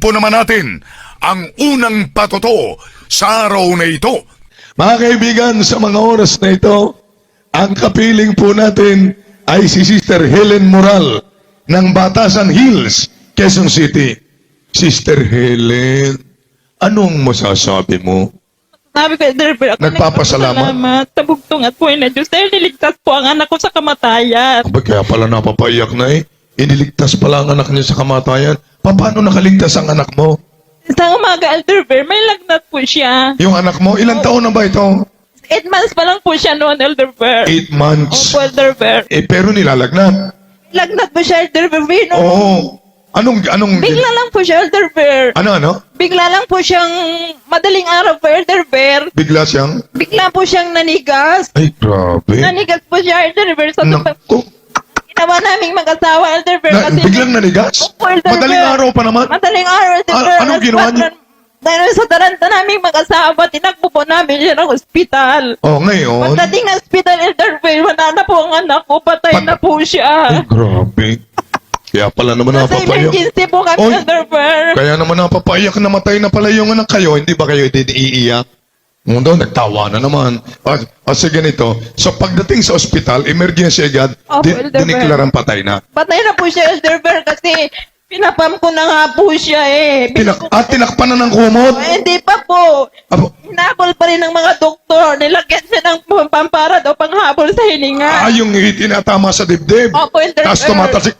Pakinggan po naman natin ang unang patoto sa araw na ito. Mga kaibigan, sa mga oras na ito, ang kapiling po natin ay si Sister Helen Moral ng Batasan Hills, Quezon City. Sister Helen, anong masasabi mo? Sabi ko, driver, ako Nagpapasalamat? nagpapasalamat sa bugtong at buhay na Diyos dahil niligtas po ang anak ko sa kamatayan. Aba, kaya pala napapaiyak na eh. Iniligtas pala ang anak niya sa kamatayan. Pa- Paano nakaligtas ang anak mo? Isang umaga, Elderbear, may lagnat po siya. Yung anak mo, ilang taon na ba ito? Eight months pa lang po siya noon, Elderbear. Eight months. Opo, Elderbear. Eh, pero nilalagnat. Lagnat po siya, Elderbear. No, Oo. Anong, anong, Bigla lang po siya, Elderbear. ano, ano? Bigla lang po siyang madaling araw po, Elderbear. Bigla siyang, Bigla po siyang nanigas. ay, grabe. Nanigas po siya, Elderbear. Sa Naku. Ginawa naming mag-asawa, Elderbear. Na, kasi biglang nanigas? Opo, Elderbear. Madaling araw pa naman? Madaling araw, Elderbear. Ah, anong ginawa niyo? Dahil sa taranta naming mag-asawa, tinagpo po namin siya ng ospital. Oh, ngayon. Pagdating ng hospital, Elderbear, wala na po ang anak ko, patay Pat- na po Ay, siya. grabe. Kaya pala naman Nasa napapaiyak. emergency po kami, Oy. Elderbear. Kaya naman napapaiyak na matay na pala yung anak kayo. Hindi ba kayo din iiyak? Mundo, nagtawa na naman. O sige ganito. So pagdating sa ospital, emergency agad, Opo, di, Elder diniklarang patay na. Patay na po siya, Elderbear, kasi pinapam ko na nga po siya eh. Tinak at tinakpan na ng kumot. Eh, hindi pa po. Abo, Hinabol pa rin ng mga doktor. Nilagyan siya ng pampara daw panghabol sa hininga. ah, yung tinatama sa dibdib. Opo, Elder Tapos Bear. tumatasik.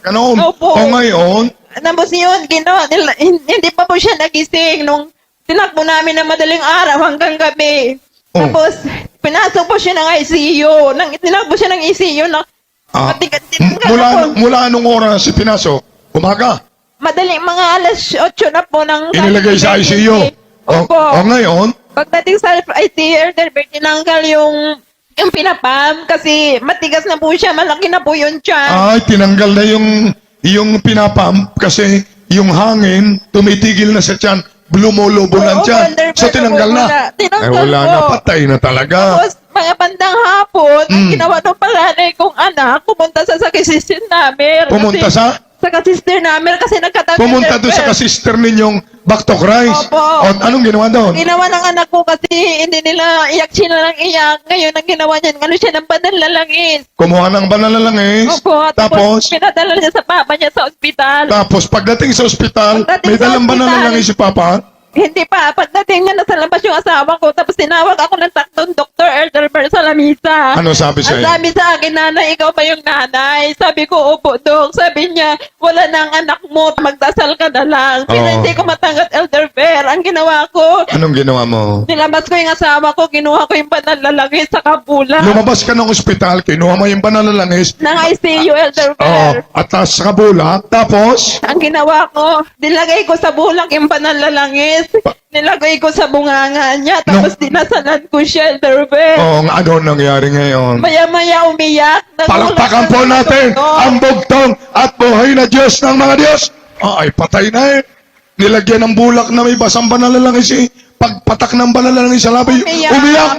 Ganon. Opo. O ngayon, Tapos yun, ginawa, nila, hindi pa po siya nagising nung tinakbo namin na madaling araw hanggang gabi. Oh. Tapos, pinasok po siya ng ICU. Nang, tinakbo siya ng ICU na ah, matigas m- tinanggal mula, ako. mula anong oras si pinasok? Umaga. Madaling mga alas 8 na po ng Inilagay sa ICU. O, Opo. o ngayon, Pagdating sa ICU, Elderbert, tinanggal yung yung pinapam kasi matigas na po siya, malaki na po yun siya. ay tinanggal na yung yung pinapump kasi yung hangin tumitigil na sa tiyan, lumulubo ng tiyan. So tinanggal na. Tinanggal Ay wala po. na, patay na talaga. Tapos, mga bandang hapon, ang Mm. ginawa ng palanay kong anak, pumunta sa sakisister namin. Pumunta kasi, sa? Sa kasister namin kasi nagkatagal. Pumunta doon sa kasister ninyong back to Christ. Opo. O, anong ginawa doon? Ginawa ng anak ko kasi hindi nila iyak sila ng iyak. Ngayon, ang ginawa niya, ano siya ng panalalangin. Kumuha ng banal na langis. Opo, Tapos, pinadala niya sa papa niya sa ospital. tapos pagdating sa ospital, Pagdating may sa dalang banal na ospital. langis si Papa. Hindi pa. Pagdating niya, nasa labas yung asawa ko. Tapos tinawag ako ng taktong Dr. Elderberg sa lamisa. Ano sabi Ang sa'yo? sabi sa akin, nanay, ikaw ba yung nanay? Sabi ko, opo, dok. Sabi niya, wala na ang anak mo. Magdasal ka na lang. Pero Oo. hindi ko matanggap Elderberg. Ang ginawa ko, Anong ginawa mo? nilabas ko yung asawa ko, kinuha ko yung panlalaki sa kabula. Lumabas ka ng ospital, kinuha mo yung banal na langis. ng ICU, Oo, Elderberg. at tas sa kabulak, tapos, Ang ginawa ko, nilagay ko sa bulak yung panlalangis. Nilagay ko sa bunganga niya. Tapos dinasalan ko siya, Elderberg. oh, ano nangyari ngayon? Maya-maya umiyak. Palakpakan po natin doktor. ang bugtong at buhay na Diyos ng mga Diyos. Ah, ay, patay na eh. Nilagyan ng bulak na may basang banal na langis eh. Pagpatak ng banal na langis sa labi, Umiyak. umiyak.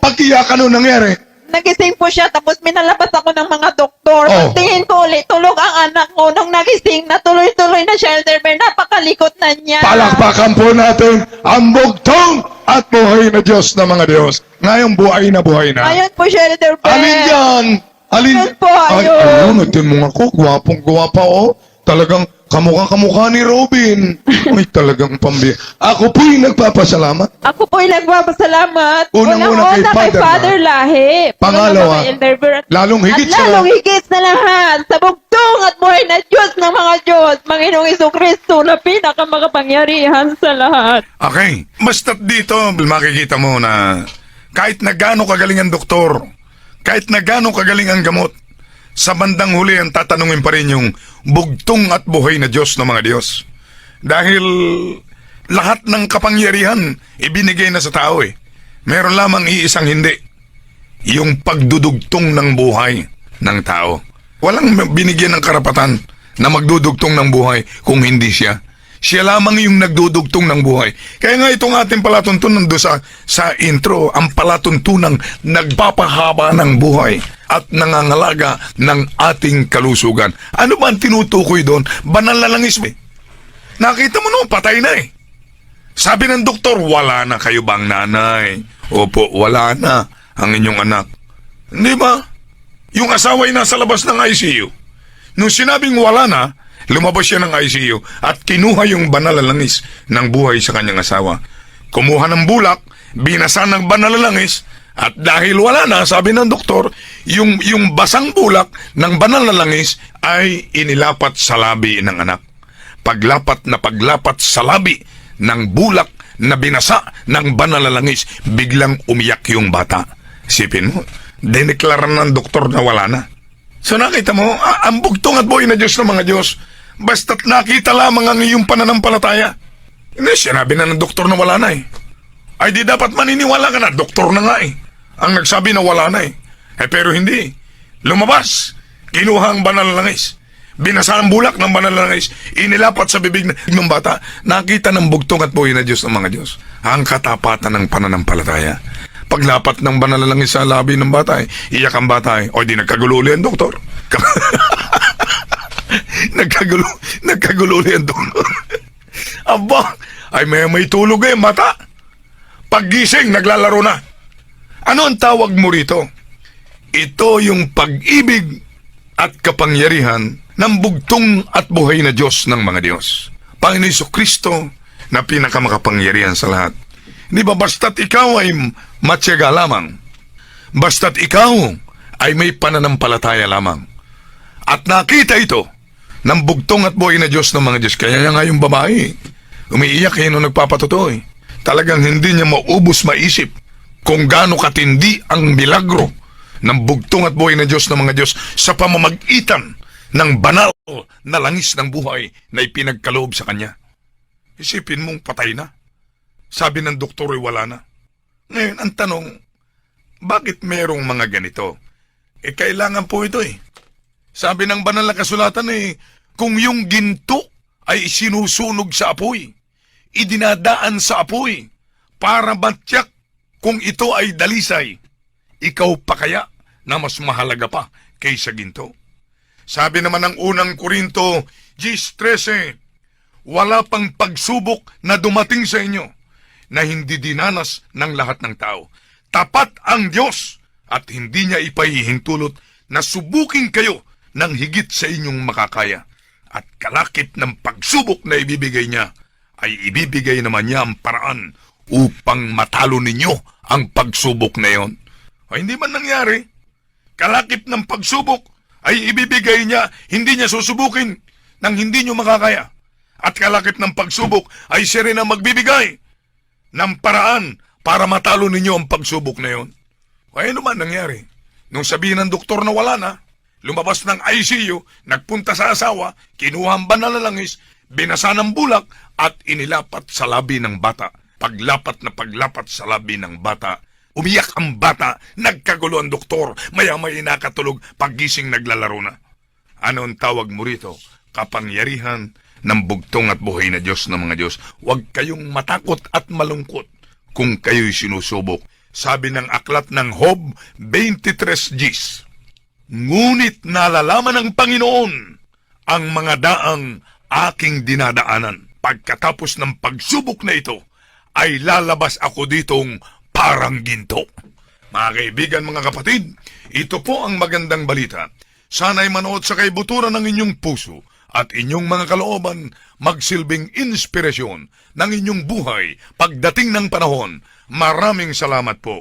Pag-iyak, ano nangyari? Nagising po siya, tapos minalabas ako ng mga doktor. Oh. Pagtingin ko ulit, tulog ang anak ko. Nung nagising, natuloy-tuloy na siya, Elderberg. Napakalikot na niya. Palakpakan po natin ang bugtong at buhay na Diyos ng mga Diyos. Ngayon, buhay na buhay na. Ayun po siya, Elderberg. Alin yan? Alin? Yun po, Ay, ayun. ayun, natin mo ako. Gwapong gwapa, oh. Talagang kamukha kamukha ni Robin. Ay, talagang pambi. Ako po'y nagpapasalamat. Ako po'y nagpapasalamat. Unang-una kay Father Father Lahi. Pangalawa, Unang-una kay Elderberg. lalong higit at sa- lalong higit sa lahat, sa bugtong at buhay na Diyos ng mga Diyos, Panginoong Iso Kristo na pinakamakapangyarihan sa lahat. Okay, basta't dito makikita mo na kahit na gaano kagaling ang doktor, kahit na gaano kagaling ang gamot, sa bandang huli ang tatanungin pa rin yung bugtong at buhay na Diyos ng mga Diyos. Dahil lahat ng kapangyarihan ibinigay na sa tao eh. Meron lamang iisang hindi. Yung pagdudugtong ng buhay ng tao. Walang binigyan ng karapatan na magdudugtong ng buhay kung hindi siya. Siya lamang yung nagdudugtong ng buhay. Kaya nga itong ating palatuntunan do sa, sa intro, ang palatuntunang nagpapahaba ng buhay at nangangalaga ng ating kalusugan. Ano ba ang tinutukoy doon? Banal na langis. eh. Nakita mo no, patay na eh. Sabi ng doktor, wala na kayo bang nanay? Opo, wala na ang inyong anak. Hindi ba? Yung asawa ay nasa labas ng ICU. Nung sinabing wala na, lumabas siya ng ICU at kinuha yung banal na langis ng buhay sa kanyang asawa. Kumuha ng bulak, binasa ng banal na langis, at dahil wala na, sabi ng doktor, yung, yung basang bulak ng banal na langis ay inilapat sa labi ng anak. Paglapat na paglapat sa labi ng bulak na binasa ng banal na langis, biglang umiyak yung bata. Sipin mo, diniklaran ng doktor na wala na. So nakita mo, ang bugtong at buhay na Diyos ng mga Diyos, basta't nakita lamang ang iyong pananampalataya. Hindi, sinabi na ng doktor na wala na eh. Ay di dapat maniniwala ka na, doktor na nga eh. Ang nagsabi na wala na eh. Eh pero hindi. Lumabas, kinuha ang banal na langis. Binasa ang bulak ng banal na langis. Inilapat sa bibig ng bata. Nakita ng bugtong at buhay na Diyos ng mga Diyos. Ang katapatan ng pananampalataya. Paglapat ng banal na langis sa labi ng bata, eh, iyak ang bata eh. O di nagkagulo ang doktor. nagkagulo, nagkagulo ulit ang doktor. Aba, ay may may tulog eh, mata. Paggising, naglalaro na. Ano ang tawag mo rito? Ito yung pag-ibig at kapangyarihan ng bugtong at buhay na Diyos ng mga Diyos. Panginoon Kristo na pinakamakapangyarihan sa lahat. Di ba basta't ikaw ay matyaga lamang, basta't ikaw ay may pananampalataya lamang. At nakita ito ng bugtong at buhay na Diyos ng mga Diyos. Kaya nga yung babae, umiiyak eh nung nagpapatotoo eh. Talagang hindi niya maubos maisip kung gaano katindi ang milagro ng bugtong at buhay na Diyos ng mga Diyos sa pamamagitan ng banal na langis ng buhay na ipinagkaloob sa Kanya. Isipin mong patay na. Sabi ng doktor ay wala na. Ngayon, ang tanong, bakit merong mga ganito? Eh, kailangan po ito eh. Sabi ng banal na kasulatan eh, kung yung ginto ay sinusunog sa apoy, idinadaan sa apoy, para matyak kung ito ay dalisay, ikaw pa kaya na mas mahalaga pa kaysa ginto? Sabi naman ng unang Korinto, Gis 13, wala pang pagsubok na dumating sa inyo na hindi dinanas ng lahat ng tao. Tapat ang Diyos at hindi niya ipahihintulot na subukin kayo ng higit sa inyong makakaya. At kalakip ng pagsubok na ibibigay niya, ay ibibigay naman niya ang paraan upang matalo ninyo ang pagsubok na yon. Ay hindi man nangyari. Kalakip ng pagsubok ay ibibigay niya, hindi niya susubukin ng hindi niyo makakaya. At kalakip ng pagsubok ay siya rin ang magbibigay ng paraan para matalo ninyo ang pagsubok na yon. Kaya naman nangyari. Nung sabihin ng doktor na wala na, lumabas ng ICU, nagpunta sa asawa, kinuha ang banal na langis, binasa ng bulak at inilapat sa labi ng bata. Paglapat na paglapat sa labi ng bata, umiyak ang bata, nagkagulo ang doktor, maya-maya nakatulog, paggising naglalaro na. Ano ang tawag mo rito? Kapangyarihan ng bugtong at buhay na Diyos ng mga Diyos. Huwag kayong matakot at malungkot kung kayo'y sinusubok. Sabi ng aklat ng Hob 23 Gs. Ngunit nalalaman ng Panginoon ang mga daang aking dinadaanan. Pagkatapos ng pagsubok na ito, ay lalabas ako ditong parang ginto. Mga kaibigan, mga kapatid, ito po ang magandang balita. Sana'y manood sa kaibuturan ng inyong puso at inyong mga kalooban magsilbing inspirasyon ng inyong buhay pagdating ng panahon. Maraming salamat po.